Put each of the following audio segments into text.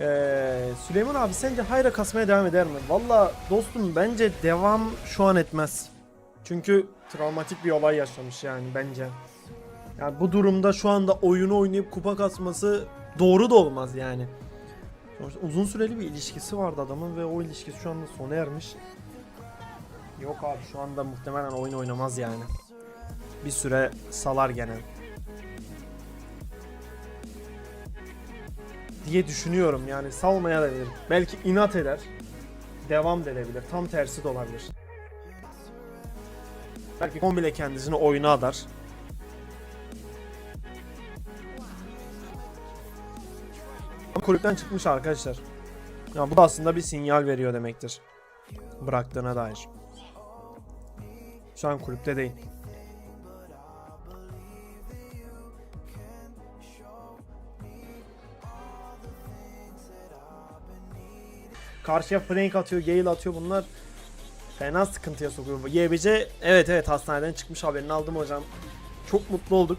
Ee, Süleyman abi sence Hayra kasmaya devam eder mi? Valla dostum bence devam şu an etmez. Çünkü travmatik bir olay yaşamış yani bence. Yani bu durumda şu anda oyunu oynayıp kupa kasması doğru da olmaz yani. Sonuçta uzun süreli bir ilişkisi vardı adamın ve o ilişkisi şu anda sona ermiş. Yok abi şu anda muhtemelen oyun oynamaz yani. Bir süre salar gene. Diye düşünüyorum yani salmaya da bilir. Belki inat eder. Devam da edebilir. Tam tersi de olabilir. Belki komple kendisini oyuna adar. Kulüpten çıkmış arkadaşlar. Ya bu da aslında bir sinyal veriyor demektir. Bıraktığına dair. Şu an kulüpte değil. Karşıya flank atıyor, Gale atıyor bunlar fena sıkıntıya sokuyor. YBC evet evet hastaneden çıkmış haberini aldım hocam. Çok mutlu olduk.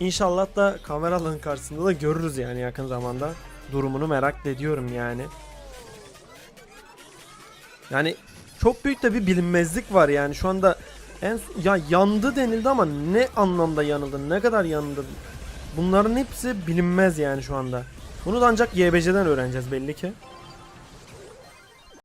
İnşallah da kameraların karşısında da görürüz yani yakın zamanda. Durumunu merak ediyorum yani. Yani çok büyük de bir bilinmezlik var yani şu anda en ya yandı denildi ama ne anlamda yanıldı, ne kadar yanıldı. Bunların hepsi bilinmez yani şu anda. Bunu da ancak YBC'den öğreneceğiz belli ki.